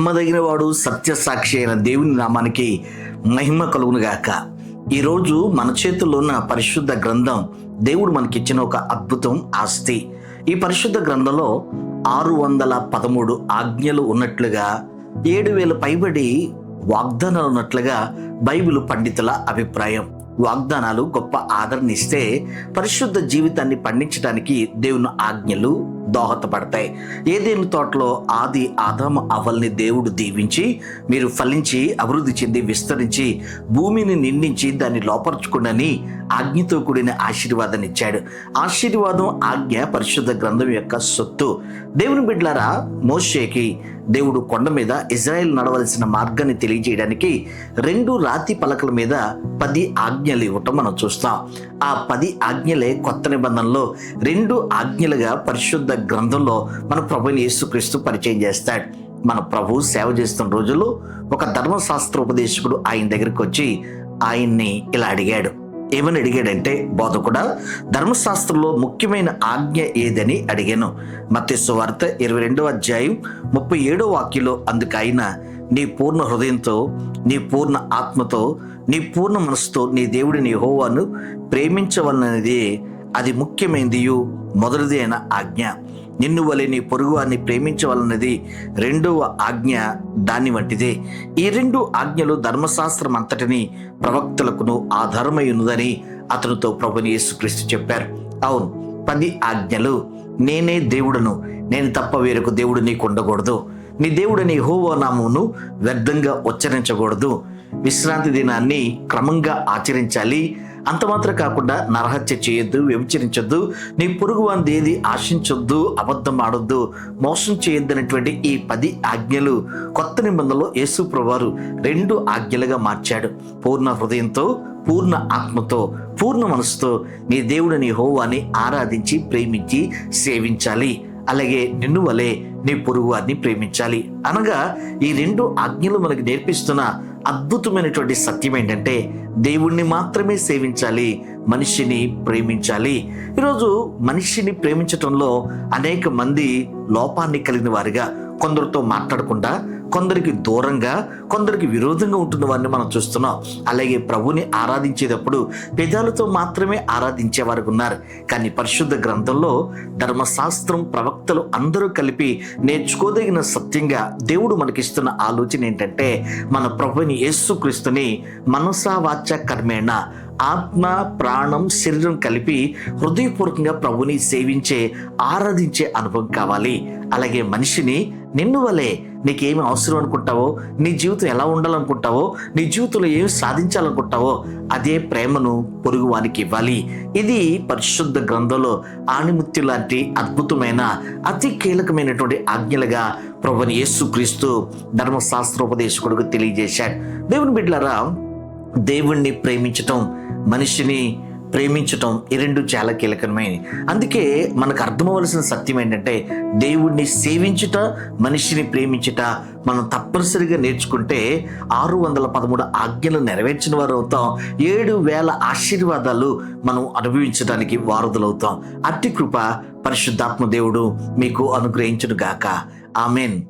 నమ్మదగిన వాడు సత్యసాక్షి అయిన దేవుని నామానికి మహిమ కలుగునుగాక. ఈరోజు మన చేతుల్లో ఉన్న పరిశుద్ధ గ్రంథం దేవుడు మనకిచ్చిన ఒక అద్భుతం ఆస్తి. ఈ పరిశుద్ధ గ్రంథంలో ఆరు వందల పదమూడు ఆజ్ఞలు ఉన్నట్లుగా ఏడు వేల పైబడి వాగ్దానాలు ఉన్నట్లుగా బైబిల్ పండితుల అభిప్రాయం. వాగ్దానాలు గొప్ప ఆదరణ ఇస్తే పరిశుద్ధ జీవితాన్ని పండించడానికి దేవుని ఆజ్ఞలు దోహదపడతాయి. ఏదేను తోటలో ఆది ఆదాము అవల్ని దేవుడు దీవించి మీరు ఫలించి అభివృద్ధి చెంది విస్తరించి భూమిని నిండించి దాన్ని లోపరచుకుండని ఆజ్ఞతో కూడిన ఆశీర్వాదాన్ని ఇచ్చాడు. ఆశీర్వాదం ఆజ్ఞ పరిశుద్ధ గ్రంథం యొక్క సొత్తు. దేవుని బిడ్లారా మోషేకి దేవుడు కొండ మీద ఇజ్రాయెల్ నడవలసిన మార్గాన్ని తెలియజేయడానికి రెండు రాతి పలకల మీద పది ఆజ్ఞలు ఇవ్వటం మనం చూస్తాం. ఆ పది ఆజ్ఞలే కొత్త నిబంధనలో రెండు ఆజ్ఞలుగా పరిశుద్ధ గ్రంథంలో మన ప్రభుని యేసుక్రీస్తు పరిచయం చేస్తాడు. మన ప్రభు సేవ చేస్తున్న రోజుల్లో ఒక ధర్మశాస్త్ర ఉపదేశకుడు ఆయన దగ్గరికి వచ్చి ఆయన్ని ఇలా అడిగాడు. ఏమని అడిగాడంటే బోధకుడా ధర్మశాస్త్రంలో ముఖ్యమైన ఆజ్ఞ ఏదని అడిగాను. మత్స్సు వార్త ఇరవై రెండవ అధ్యాయం ముప్పై ఏడో వాక్యలో అందుకు ఆయన నీ పూర్ణ హృదయంతో నీ పూర్ణ ఆత్మతో నీ పూర్ణ మనసుతో నీ దేవుడిని హోవాను ప్రేమించవలనది అది ముఖ్యమైనది మొదటిది అయిన ఆజ్ఞ. నిన్ను వలె నీ పొరుగువాన్ని ప్రేమించవలన్నది రెండవ ఆజ్ఞ దాని వంటిదే. ఈ రెండు ఆజ్ఞలు ధర్మశాస్త్రం అంతటిని ప్రవక్తలకును ఆధారమై ఉన్నదని అతనితో ప్రభుని యేసుక్రీస్తు చెప్పారు. అవును పది ఆజ్ఞలు. నేనే దేవుడను. నేను తప్ప వేరొక దేవుడు నీకు ఉండకూడదు నీ దేవుడని హోవో నామమును వ్యర్థంగా ఉచ్చరించకూడదు. విశ్రాంతి దినాన్ని క్రమంగా ఆచరించాలి. అంత మాత్రం కాకుండా నరహత్య చేయొద్దు వ్యభిచరించొద్దు నీ పొరుగు వంది ఏది ఆశించొద్దు అబద్ధం ఆడొద్దు మోసం చేయొద్దనేటువంటి ఈ పది ఆజ్ఞలు కొత్త నిబంధనలో యేసు ప్రభువారు రెండు ఆజ్ఞలుగా మార్చాడు. పూర్ణ హృదయంతో పూర్ణ ఆత్మతో పూర్ణ మనసుతో నీ దేవుడిని హోవాని ఆరాధించి ప్రేమించి సేవించాలి. అలాగే నిన్ను వలె నీ పొరుగు వారిని ప్రేమించాలి. అనగా ఈ రెండు ఆజ్ఞలు మనకు నేర్పిస్తున్న అద్భుతమైనటువంటి సత్యం ఏంటంటే దేవుణ్ణి మాత్రమే సేవించాలి మనిషిని ప్రేమించాలి. ఈరోజు మనిషిని ప్రేమించటంలో అనేక మంది లోపాన్ని కలిగిన వారిగా కొందరితో మాట్లాడకుండా కొందరికి దూరంగా కొందరికి విరోధంగా ఉంటున్న వారిని మనం చూస్తున్నాం. అలాగే ప్రభుని ఆరాధించేటప్పుడు పెదాలతో మాత్రమే ఆరాధించే వారు ఉన్నారు. కానీ పరిశుద్ధ గ్రంథంలో ధర్మశాస్త్రం ప్రవక్తలు అందరూ కలిపి నేర్చుకోదగిన సత్యంగా దేవుడు మనకిస్తున్న ఆలోచన ఏంటంటే మన ప్రభుని యేసుక్రీస్తుని మనసా వాచ కర్మేణ ఆత్మ ప్రాణం శరీరం కలిపి హృదయపూర్వకంగా ప్రభుని సేవించే ఆరాధించే అనుభవం కావాలి. అలాగే మనిషిని నిన్ను వలె నీకేమి అవసరం అనుకుంటావో నీ జీవితం ఎలా ఉండాలనుకుంటావో నీ జీవితంలో ఏమి సాధించాలనుకుంటావో అదే ప్రేమను పొరుగు వానికి ఇవ్వాలి. ఇది పరిశుద్ధ గ్రంథంలో ఆణిముత్తి లాంటి అద్భుతమైన అతి కీలకమైనటువంటి ఆజ్ఞలుగా ప్రభుని యేసుక్రీస్తు ధర్మశాస్త్రోపదేశకుడికి తెలియజేశాడు. దేవుని బిడ్డలారా దేవుణ్ణి ప్రేమించటం మనిషిని ప్రేమించటం ఈ రెండు చాలా కీలకమైనవి అందుకే మనకు అర్థమవలసిన సత్యం ఏంటంటే దేవుణ్ణి సేవించుట మనిషిని ప్రేమించుట మనం తప్పనిసరిగా నేర్చుకుంటే ఆరు వందల పదమూడు ఆజ్ఞలు నెరవేర్చిన వారు అవుతాం ఏడు వేల ఆశీర్వాదాలు మనం అనుభవించడానికి వారధులవుతాం. అట్టి కృప పరిశుద్ధాత్మ దేవుడు మీకు అనుగ్రహించును గాక ఆమెన్.